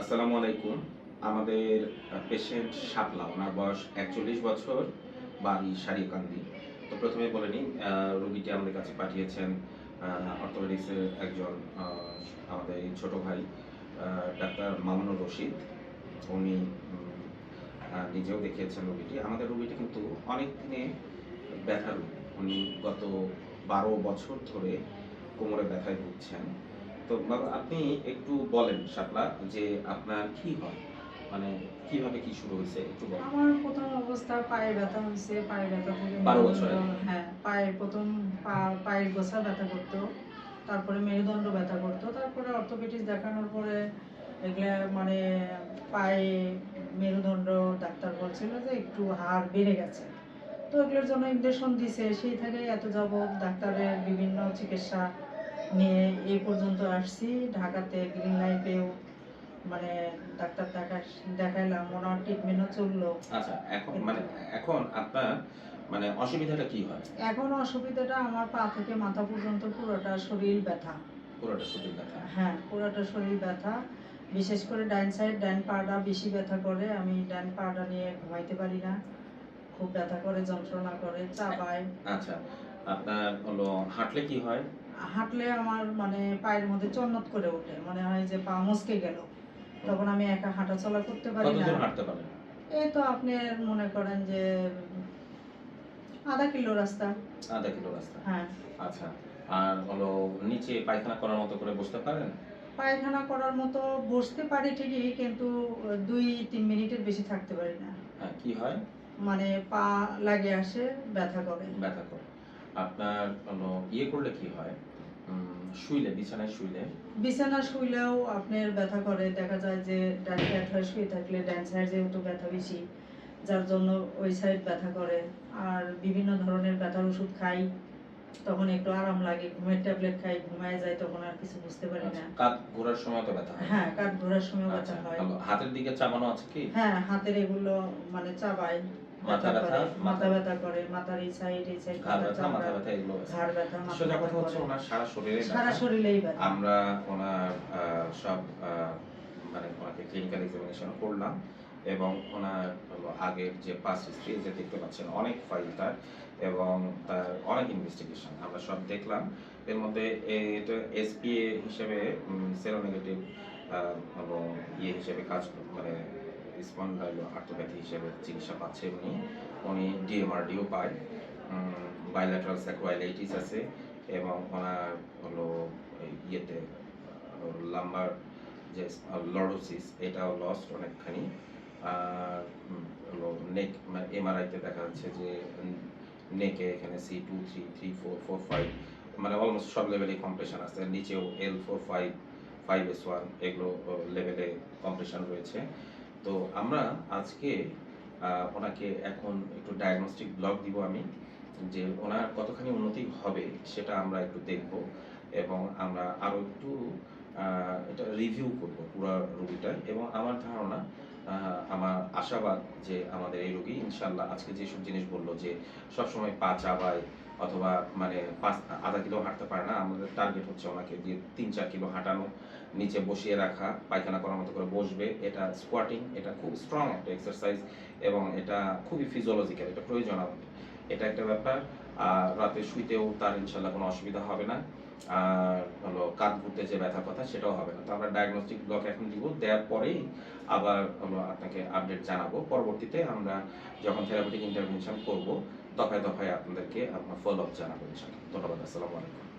আসসালামু আলাইকুম। আমাদের পেশেন্ট শাপলা ওনার বয়স একচল্লিশ বছর, বাড়ি সারিকান্দি তো প্রথমে বলে নিই রুগীটি আমাদের কাছে পাঠিয়েছেন অর্থোপেডিক্সের একজন আমাদের ছোট ভাই ডাক্তার মামুনুর রশিদ। উনি নিজেও দেখিয়েছেন রুগীটি। আমাদের রুগীটি কিন্তু অনেক দিনে ব্যথা রোগী উনি গত বারো বছর ধরে কোমরে ব্যথায় ভুগছেন। তো বাবা আপনি একটু বলেন শাপলা যে আপনার কি হয়? মানে কীভাবে কি শুরু হয়েছে একটু বলেন। আমার প্রথম অবস্থা পায়ে ব্যথা হয়েছে পায়ে ব্যথা থেকে বারো বছর হ্যাঁ পায়ে প্রথম পায়ের গোছা ব্যথা করতো তারপরে মেরুদণ্ড ব্যথা করতো তারপরে অর্থোপেডিক্স দেখানোর পরে এগুলা মানে পায়ে মেরুদণ্ড ডাক্তার বলছিল যে একটু হাড় বেড়ে গেছে। তো এগুলোর জন্য ইঞ্জেকশন দিছে সেই থেকে এত যাবৎ ডাক্তারের বিভিন্ন চিকিৎসা নিয়ে এই পর্যন্ত আসছি। ঢাকাতে গ্রিন লাইফেও মানে ডাক্তার দেখা দেখাইলাম ওনার ট্রিটমেন্টও চলল। আচ্ছা এখন মানে এখন আপনার মানে অসুবিধাটা কি হয়? এখন অসুবিধাটা আমার পা থেকে মাথা পর্যন্ত পুরোটা শরীর ব্যথা। পুরোটা শরীর ব্যথা। হ্যাঁ পুরোটা শরীর ব্যথা। বিশেষ করে ডাইন সাইড ডাইন পাটা বেশি ব্যথা করে। আমি ডাইন পাটা নিয়ে ঘুমাইতে পারি না। খুব ব্যথা করে যন্ত্রণা করে চাপায়। আচ্ছা আপনার হলো হাঁটলে কি হয়? হাঁটলে আমার মানে পায়ের মধ্যে চন্নত করে ওঠে। মনে হয় যে পা মুসকে গেল। তখন আমি একা হাঁটা চলা করতে পারি না। হাঁটতে পারেন? এই তো আপনি মনে করেন যে আধা কিলো রাস্তা। আধা কিলো রাস্তা। হ্যাঁ। আচ্ছা আর হলো নিচে পায়খানা করার মতো করে বসতে পারেন? পায়খানা করার মতো বসতে পারি ঠিকই কিন্তু দুই তিন মিনিটের বেশি থাকতে পারি না। হ্যাঁ কি হয়? মানে পা লাগে আসে ব্যথা করে। ব্যথা করে। আপনার হলো ইয়ে করলে কি হয়? শুইলে বিছানায় শুইলে? বিছানা শুইলেও আপনার ব্যথা করে। দেখা যায় যে ডান সাইড হয়ে শুয়ে থাকলে ডান সাইড যেহেতু ব্যথা বেশি যার জন্য ওই সাইড ব্যথা করে। আর বিভিন্ন ধরনের ব্যথার ওষুধ খাই তখন একটু আরাম লাগে। ঘুমের ট্যাবলেট খাই ঘুমায় যায় তখন আর কিছু বুঝতে পারি না। আচ্ছা, কাত ঘোরার সময় তো ব্যথা হয়। হ্যাঁ কাঠ ঘোরার সময় আচ্ছা ব্যথা হয়। হাতের দিকে চাবানো আছে কি? হ্যাঁ হাতের এগুলো মানে চাবাই মাথা ব্যথা মাথা ব্যথা করে। মাথার এই সাইড এই সাইড ঘাড় ব্যথা মাথা ব্যথা এগুলো ঘাড় ব্যথা মাথা সোজা কথা হচ্ছে ওনার সারা শরীরে সারা শরীরেই ব্যথা। আমরা ওনার সব মানে ওনাকে ক্লিনিক্যাল এক্সামিনেশন করলাম এবং ওনার আগের যে পাস হিস্ট্রি যে দেখতে পাচ্ছেন অনেক ফাইল তার এবং তার অনেক ইনভেস্টিগেশন আমরা সব দেখলাম। এর মধ্যে এটা এসপিএ হিসেবে সেরোনেগেটিভ এবং ইয়ে হিসেবে কাজ মানে স্পন্ডাইলো আর্থোপ্যাথি হিসেবে চিকিৎসা পাচ্ছে উনি। উনি ডিএমআরডিও পায় বাইল্যাটারাল স্যাকোয়াইলাইটিস আছে এবং ওনার হলো ইয়েতে লাম্বার যে লর্ডোসিস এটাও লস্ট অনেকখানি। আর হলো নেক মানে এমআরআইতে দেখা যাচ্ছে যে নেকে এখানে C two three three four four five মানে অলমোস্ট সব লেভেলে কম্প্রেশন আছে। নিচেও L four five five S one এগুলো লেভেলে কম্প্রেশন রয়েছে। তো আমরা আজকে ওনাকে এখন একটু ডায়াগনস্টিক ব্লক দিব আমি, যে ওনার কতখানি উন্নতি হবে সেটা আমরা একটু দেখব এবং আমরা আরও একটু এটা রিভিউ করব পুরো রোগীটা এবং আমার ধারণা আমার আশাবাদ যে আমাদের এই রোগী ইনশাল্লাহ আজকে যেসব জিনিস বলল যে সবসময় পা চাবায় অথবা মানে পাঁচ, আধা কিলো হাঁটতে পারে না। আমাদের টার্গেট হচ্ছে ওনাকে যে তিন, চার কিলো হাঁটানো, নিচে বসিয়ে রাখা, পায়খানা করার মতো করে বসবে। এটা স্কোয়াটিং এটা খুব স্ট্রং একটা এক্সারসাইজ এবং এটা খুবই ফিজিওলজিক্যাল এটা প্রয়োজন আমাদের এটা একটা ব্যাপার। আর রাতে শুইতেও তার ইনশাল্লাহ কোনো অসুবিধা হবে না। আর হলো কাঁধ ঘুরতে যে ব্যথা কথা সেটাও হবে না। তো আমরা ডায়াগনস্টিক ব্লক এখন দিব, দেওয়ার পরেই আবার হলো আপনাকে আপডেট জানাব। পরবর্তীতে আমরা যখন থেরাপিউটিক ইন্টারভেনশন করব, দফায় দফায় আপনাদেরকে আপনার ফলো আপ জানাব ইনশাল্লাহ ধন্যবাদ, আসসালামু আলাইকুম।